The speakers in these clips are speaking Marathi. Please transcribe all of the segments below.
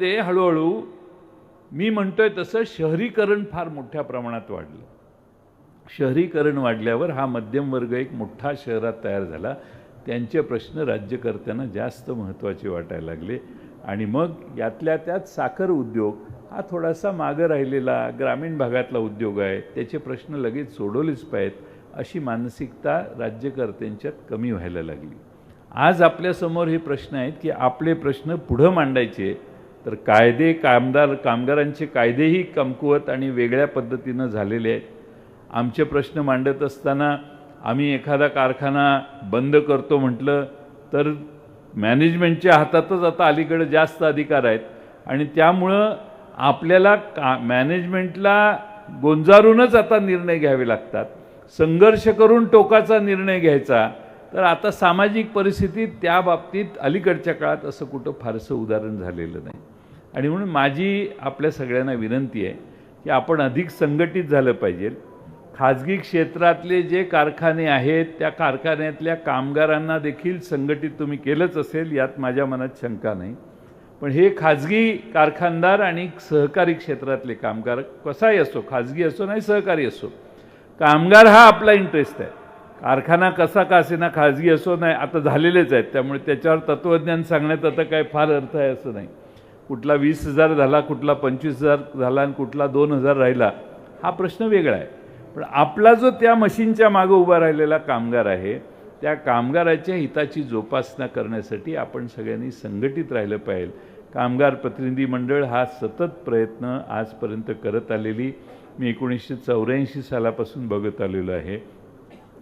ते हळूहळू मी म्हणतोय तसं शहरीकरण फार मोठ्या प्रमाणात वाढलं. शहरीकरण वाढल्यावर हा मध्यम वर्ग एक मोठा शहरात तयार झाला. त्यांचे प्रश्न राज्यकर्त्यांना जास्त महत्त्वाचे वाटायला लागले. आणि मग यातल्या त्यात साखर उद्योग हा थोडासा मागं राहिलेला ग्रामीण भागातला उद्योग आहे त्याचे प्रश्न लगेच सोडवलेच पाहिजेत अशी मानसिकता राज्यकर्त्यांच्यात कमी व्हायला लागली. आज आपल्यासमोर हे प्रश्न आहेत की आपले प्रश्न पुढं मांडायचे तर कायदे कामदार कामगारांचे कायदेही कमकुवत आणि वेगळ्या पद्धतीनं झालेले आहेत. आमचे प्रश्न मांडत असताना आम्ही एखादा कारखाना बंद करतो म्हटलं तर मॅनेजमेंटच्या हातातच आता अलीकडे जास्त अधिकार आहेत. आणि त्यामुळं आपल्याला का मॅनेजमेंटला गोंजारूनच आता निर्णय घ्यावे लागतात. संघर्ष करून टोकाचा निर्णय घ्यायचा. तर आता सामाजिक परिस्थितीत त्या बाबतीत अलीकडच्या काळात असं कुठं फारसं उदाहरण झालेलं नाही. आणि म्हणून माझी आपल्या सगळ्यांना विनंती आहे की आपण अधिक संघटित झालं पाहिजे. खाजगी क्षेत्रातले जे कारखाने आहेत त्या कारखान्यातल्या कामगारांना देखील संघटित तुम्ही केलंच असेल यात माझ्या मनात शंका नाही. पण हे खाजगी कारखानदार आणि सहकारी क्षेत्रातले कामगार कसाही असो खाजगी असो नाही सहकारी असो कामगार हा आपला इंटरेस्ट आहे. कारखाना कसा का असेना खाजगी असो नाही आता झालेलेच आहेत. त्यामुळे त्याच्यावर तत्त्वज्ञान सांगण्यात आता काय फार अर्थ आहे असं नाही. कुठला वीस हजार झाला कुठला पंचवीस हजार झाला आणि कुठला दोन हजार राहिला हा प्रश्न वेगळा आहे. पण आपला जो त्या मशीनच्या मागं उभा राहिलेला कामगार आहे त्या कामगाराच्या हिताची जोपासना करण्यासाठी आपण सगळ्यांनी संघटित राहिलं पाहिजे. कामगार प्रतिनिधी मंडळ हा सतत प्रयत्न आजपर्यंत करत आलेली मी एकोणीसशे चौऱ्याऐंशी सालापासून बघत आलेलो आहे.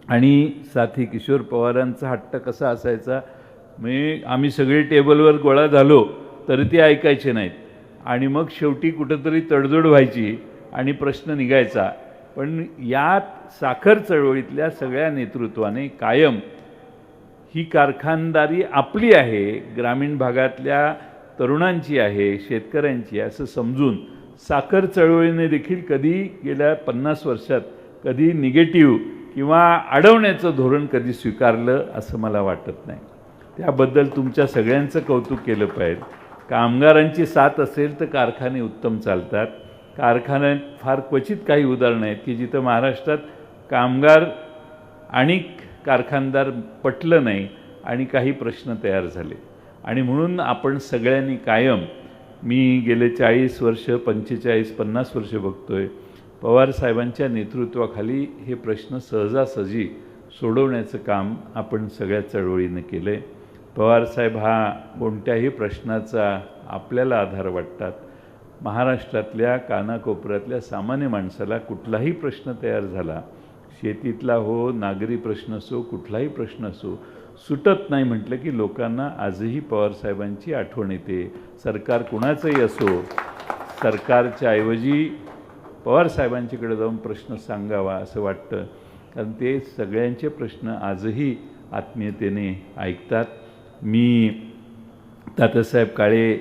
आणि साथी किशोर पवारांचा हट्ट कसा असायचा? मी आम्ही सगळे टेबलवर गोळा झालो तरी ते ऐकायचे नाहीत. आणि मग शेवटी कुठंतरी तडजोड व्हायची आणि प्रश्न निघायचा. पण यात साखर चळवळीतल्या सगळ्या नेतृत्वाने कायम ही कारखानदारी आपली आहे ग्रामीण भागातल्या तरुणांची आहे शेतकऱ्यांची असं समजून साखर चळवळीने देखील कधी गेल्या पन्नास वर्षात कधी निगेटिव्ह किंवा अडवण्याचं धोरण कधी स्वीकारलं असं मला वाटत नाही. त्याबद्दल तुमच्या सगळ्यांचं कौतुक केलं पाहिजे. कामगारांची साथ असेल तर कारखाने उत्तम चालतात. कारखान्यात फार क्वचित काही उदाहरणं आहेत की जिथं महाराष्ट्रात कामगार आणि कारखानदार पटलं नाही आणि काही प्रश्न तयार झाले. आणि म्हणून आपण सगळ्यांनी कायम मी गेले चाळीस वर्ष पंचेचाळीस पन्नास वर्ष बघतो आहे साहेबांच्या नेतृत्वाखाली हे प्रश्न सहजासहजी सोडवण्याचं काम आपण सगळ्या चळवळीनं केलं आहे पवारसाहेब हा कोणत्याही प्रश्नाचा आपल्याला आधार वाटतात. महाराष्ट्रातल्या कानाकोपऱ्यातल्या सामान्य माणसाला कुठलाही प्रश्न तयार झाला शेतीतला हो नागरी प्रश्न असो कुठलाही प्रश्न असो सुटत नाही म्हटलं की लोकांना आजही पवारसाहेबांची आठवण येते. सरकार कुणाचंही असो सरकारच्या ऐवजी पवारसाहेबांच्याकडे जाऊन प्रश्न सांगावा असं वाटतं. कारण ते सगळ्यांचे प्रश्न आजही आत्मीयतेने ऐकतात. मी तातासाहेब काळे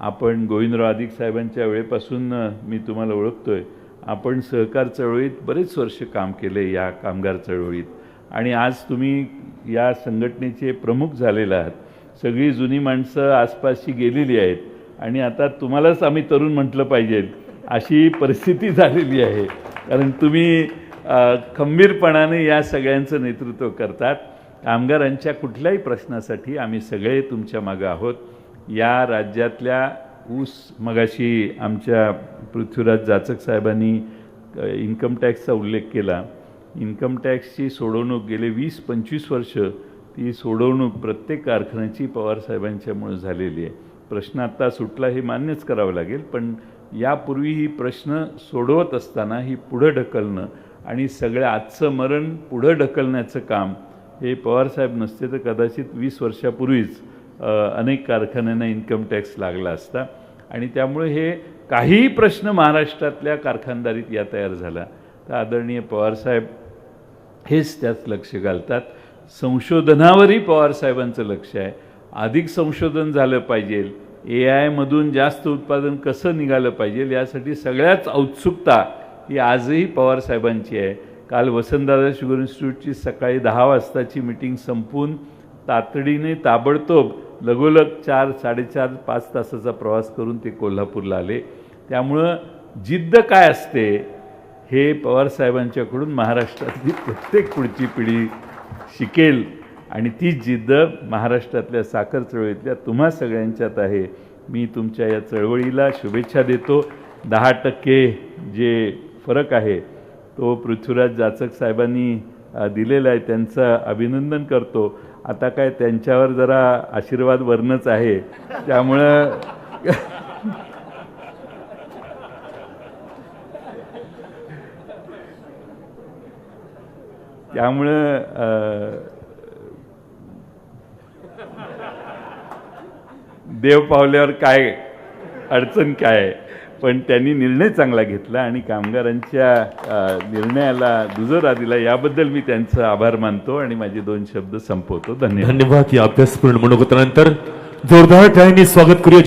आपण गोविंदराव अधिक साहेबांच्या वेळेपासून मी तुम्हाला ओळखतो आहे आपण सहकार चळवळीत बरेच वर्ष काम केले या कामगार चळवळीत. आणि आज तुम्ही या संघटनेचे प्रमुख झालेले आहात. सगळी जुनी माणसं आसपासची गेलेली आहेत. आणि आता तुम्हालाच आम्ही तरुण म्हटलं पाहिजेत अशी परिस्थिती झालेली आहे. कारण तुम्ही खंबीरपणाने या सगळ्यांचं नेतृत्व करतात. कामगारांच्या कुठल्याही प्रश्नासाठी आम्ही सगळे तुमच्या मागं आहोत. या राज्यातल्या ऊस मगाशी आमच्या पृथ्वीराज जाचक साहेबांनी इन्कम टॅक्सचा उल्लेख केला. इन्कम टॅक्सची सोडवणूक गेले वीस पंचवीस वर्ष ती सोडवणूक प्रत्येक कारखान्याची पवारसाहेबांच्यामुळे झालेली आहे. प्रश्न आत्ता सुटला हे मान्यच करावं लागेल पण यापूर्वी ही प्रश्न सोडवत असताना ही पुढं ढकलणं आणि सगळं आजचं मरण पुढं ढकलण्याचं काम हे पवारसाहेब नसते तर कदाचित वीस वर्षापूर्वीच अनेक कारखान्यांना इन्कम टॅक्स लागला असता. आणि त्यामुळे हे काहीही प्रश्न महाराष्ट्रातल्या कारखानदारीत या तयार झाला. तर आदरणीय पवारसाहेब हेच त्यात लक्ष घालतात. संशोधनावरही पवारसाहेबांचं लक्ष आहे. अधिक संशोधन झालं पाहिजे. ए आयमधून जास्त उत्पादन कसं निघालं पाहिजे यासाठी सगळ्याच औत्सुकता ही आजही पवारसाहेबांची आहे. काल वसंतदादा शुगर इन्स्टिट्यूटची सकाळी दहा वाजताची मिटिंग संपून तातडीने ताबडतोब लगोलग चार साडेचार पाच तासाचा प्रवास करून ते कोल्हापूरला आले. त्यामुळं जिद्द काय असते हे पवारसाहेबांच्याकडून महाराष्ट्रातली प्रत्येक पुढची पिढी शिकेल. आणि ती जिद्द महाराष्ट्रातल्या साखर चळवळीतल्या तुम्हा सगळ्यांच्यात आहे. मी तुमच्या या चळवळीला शुभेच्छा देतो. दहा टक्के जे फरक आहे तो पृथ्वीराज जाचक साहेबांनी दिलेला आहे. त्यांचं अभिनंदन करतो. आता काय त्यांच्यावर जरा आशीर्वाद वरणच आहे. त्यामुळं त्यामुळं देव पावल्यावर काय अडचण काय? पण त्यांनी निर्णय चांगला घेतला आणि कामगारांच्या निर्णयाला दुजोरा दिला. याबद्दल मी त्यांचं आभार मानतो आणि माझे दोन शब्द संपवतो. धन्यवाद. धन्यवाद. या अभ्यासपूर्ण मनोगतानंतर जोरदार टाळ्यांनी स्वागत करूया.